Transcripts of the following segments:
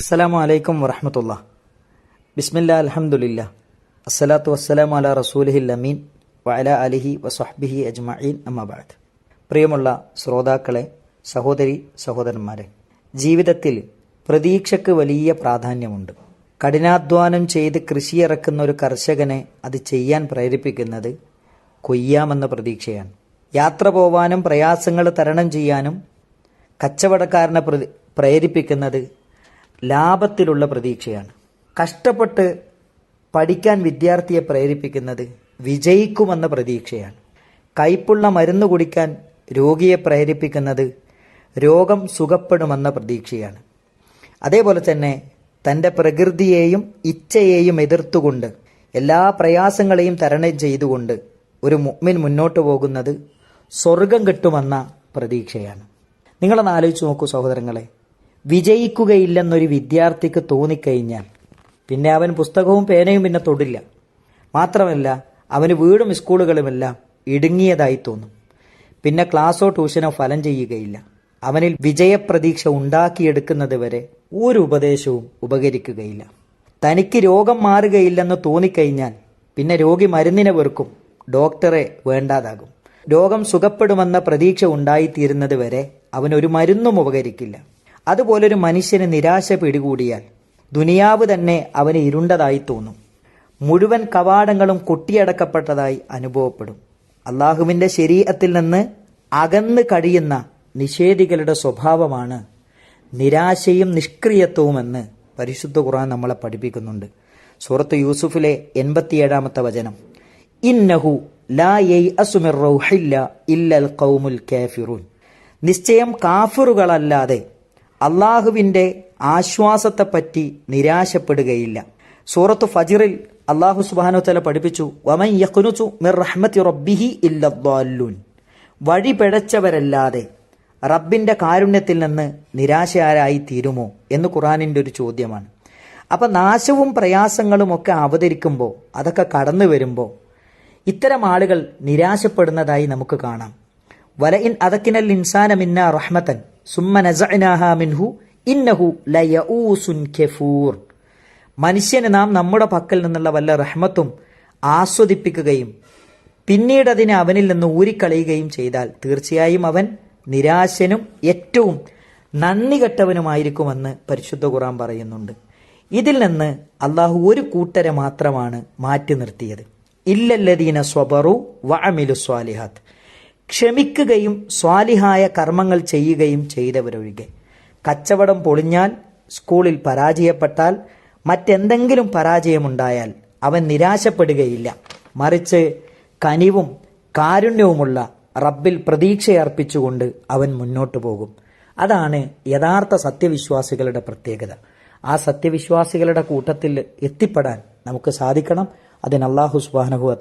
അസ്സലാമു അലൈക്കും വറഹമത്തുള്ള. ബിസ്മില്ല അലഹമുല്ല അസ്സലാത്തു വസ്സലാം അല റസൂലിഹിൽ അമീൻ വഅല അലിഹി വസ്വഹ്ബിഹി അജ്മഈൻ. അമ്മബാദ് പ്രിയമുള്ള ശ്രോതാക്കളെ സഹോദരി സഹോദരന്മാരെ ജീവിതത്തിൽ പ്രതീക്ഷയ്ക്ക് വലിയ പ്രാധാന്യമുണ്ട്. കഠിനാധ്വാനം ചെയ്ത് കൃഷിയിറക്കുന്ന ഒരു കർഷകനെ അത് ചെയ്യാൻ പ്രേരിപ്പിക്കുന്നത് കൊയ്യാമെന്ന പ്രതീക്ഷയാണ്. യാത്ര പോവാനും പ്രയാസങ്ങൾ തരണം ചെയ്യാനും കച്ചവടക്കാരനെ പ്രേരിപ്പിക്കുന്നത് ലാഭത്തിലുള്ള പ്രതീക്ഷയാണ്. കഷ്ടപ്പെട്ട് പഠിക്കാൻ വിദ്യാർത്ഥിയെ പ്രേരിപ്പിക്കുന്നത് വിജയിക്കുമെന്ന പ്രതീക്ഷയാണ്. കയ്പുള്ള മരുന്ന് കുടിക്കാൻ രോഗിയെ പ്രേരിപ്പിക്കുന്നത് രോഗം സുഖപ്പെടുമെന്ന പ്രതീക്ഷയാണ്. അതേപോലെ തന്നെ തന്റെ പ്രകൃതിയെയും ഇച്ഛയെയും എതിർത്തുകൊണ്ട് എല്ലാ പ്രയാസങ്ങളെയും തരണം ചെയ്തുകൊണ്ട് ഒരു മുഅ്മിൻ മുന്നോട്ട് പോകുന്നത് സ്വർഗം കിട്ടുമെന്ന പ്രതീക്ഷയാണ്. നിങ്ങളൊന്ന് ആലോചിച്ച് നോക്കൂ സഹോദരങ്ങളെ വിജയിക്കുകയില്ലെന്നൊരു വിദ്യാർത്ഥിക്ക് തോന്നിക്കഴിഞ്ഞാൽ പിന്നെ അവൻ പുസ്തകവും പേനയും പിന്നെ തൊടില്ല. മാത്രമല്ല അവന് വീടും സ്കൂളുകളുമെല്ലാം ഇടുങ്ങിയതായി തോന്നും. പിന്നെ ക്ലാസ്സോ ട്യൂഷനോ ഫലം ചെയ്യുകയില്ല. അവനിൽ വിജയപ്രതീക്ഷ ഉണ്ടാക്കിയെടുക്കുന്നത് വരെ ഒരു ഉപദേശവും ഉപകരിക്കുകയില്ല. തനിക്ക് രോഗം മാറുകയില്ലെന്ന് തോന്നിക്കഴിഞ്ഞാൽ പിന്നെ രോഗി മരുന്നിനെ വെറുക്കും ഡോക്ടറെ വേണ്ടാതാകും. രോഗം സുഖപ്പെടുമെന്ന പ്രതീക്ഷ ഉണ്ടായിത്തീരുന്നത് വരെ അവനൊരു മരുന്നും ഉപകരിക്കില്ല. അതുപോലൊരു മനുഷ്യന് നിരാശ പിടികൂടിയാൽ ദുനിയാവ് തന്നെ അവന് ഇരുണ്ടതായി തോന്നും. മുഴുവൻ കവാടങ്ങളും കൊട്ടിയടക്കപ്പെട്ടതായി അനുഭവപ്പെടും. അള്ളാഹുവിന്റെ ശരീരത്തിൽ നിന്ന് അകന്ന് കഴിയുന്ന നിഷേധികളുടെ സ്വഭാവമാണ് നിരാശയും നിഷ്ക്രിയത്വവുമെന്ന് പരിശുദ്ധ ഖുർആൻ നമ്മളെ പഠിപ്പിക്കുന്നുണ്ട്. സൂറത്ത് യൂസുഫിലെ എൺപത്തിയേഴാമത്തെ വചനം. ഇന്നഹു ലാ ഇല്ലൽ നിശ്ചയം കാഫിറുകളല്ലാതെ അള്ളാഹുവിന്റെ ആശ്വാസത്തെപ്പറ്റി നിരാശപ്പെടുകയില്ല. സൂറത്ത് ഫജിറിൽ അള്ളാഹു സുബാനു തല പഠിപ്പിച്ചു വമൻ റബ്ബിഹി വഴി പിഴച്ചവരല്ലാതെ റബ്ബിന്റെ കാരുണ്യത്തിൽ നിന്ന് നിരാശയാരായി തീരുമോ എന്ന് ഖുറാനിന്റെ ഒരു ചോദ്യമാണ്. അപ്പൊ നാശവും പ്രയാസങ്ങളും ഒക്കെ അവതരിക്കുമ്പോൾ അതൊക്കെ കടന്നു വരുമ്പോൾ ഇത്തരം ആളുകൾ നിരാശപ്പെടുന്നതായി നമുക്ക് കാണാം. വല ഇൻ അതക്കിനൽ ഇൻസാനമിന്ന റഹ്മത്തൻ മിൻഹു ഇന്നഹു ലയഊസുൻ കഫൂർ. മനുഷ്യന് നാം നമ്മുടെ പക്കൽ നിന്നുള്ള വല്ല റഹ്മത്തും ആസ്വദിപ്പിക്കുകയും പിന്നീട് അതിനെ അവനിൽ നിന്ന് ഊരിക്കളയുകയും ചെയ്താൽ തീർച്ചയായും അവൻ നിരാശനും ഏറ്റവും നന്ദി കെട്ടവനുമായിരിക്കുമെന്ന് പരിശുദ്ധ ഖുറാൻ പറയുന്നുണ്ട്. ഇതിൽ നിന്ന് അള്ളാഹു ഒരു കൂട്ടരെ മാത്രമാണ് മാറ്റി നിർത്തിയത്. ഇല്ലല്ലദീന സ്വബറു വഅമിലു സ്വാലിഹാത്ത്. ക്ഷമിക്കുകയും സ്വാലിഹായ കർമ്മങ്ങൾ ചെയ്യുകയും ചെയ്തവരൊഴികെ. കച്ചവടം പൊളിഞ്ഞാൽ സ്കൂളിൽ പരാജയപ്പെട്ടാൽ മറ്റെന്തെങ്കിലും പരാജയമുണ്ടായാൽ അവൻ നിരാശപ്പെടുകയില്ല. മറിച്ച് കനിവും കാരുണ്യവുമുള്ള റബ്ബിൽ പ്രതീക്ഷയർപ്പിച്ചുകൊണ്ട് അവൻ മുന്നോട്ടു പോകും. അതാണ് യഥാർത്ഥ സത്യവിശ്വാസികളുടെ പ്രത്യേകത. ആ സത്യവിശ്വാസികളുടെ കൂട്ടത്തിൽ എത്തിപ്പെടാൻ നമുക്ക് സാധിക്കണം. അതിന് അള്ളാഹു സുബാനഹുവ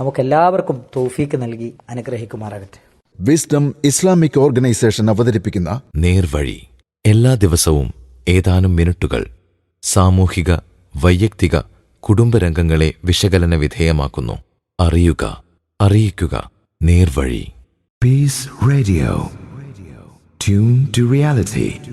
നമുക്കെല്ലാവർക്കും തോഫീക്ക് നൽകി അനുഗ്രഹിക്കുമാറാകട്ടെ. വിസ്ഡം ഇസ്ലാമിക് ഓർഗനൈസേഷൻ അവതരിപ്പിക്കുന്ന നേർവഴി. എല്ലാ ദിവസവും ഏതാനും മിനിറ്റുകൾ സാമൂഹിക വൈയക്തിക കുടുംബരംഗങ്ങളെ വിശകലന വിധേയമാക്കുന്നു. അറിയുക അറിയിക്കുക. നേർവഴി. Peace radio tune to reality.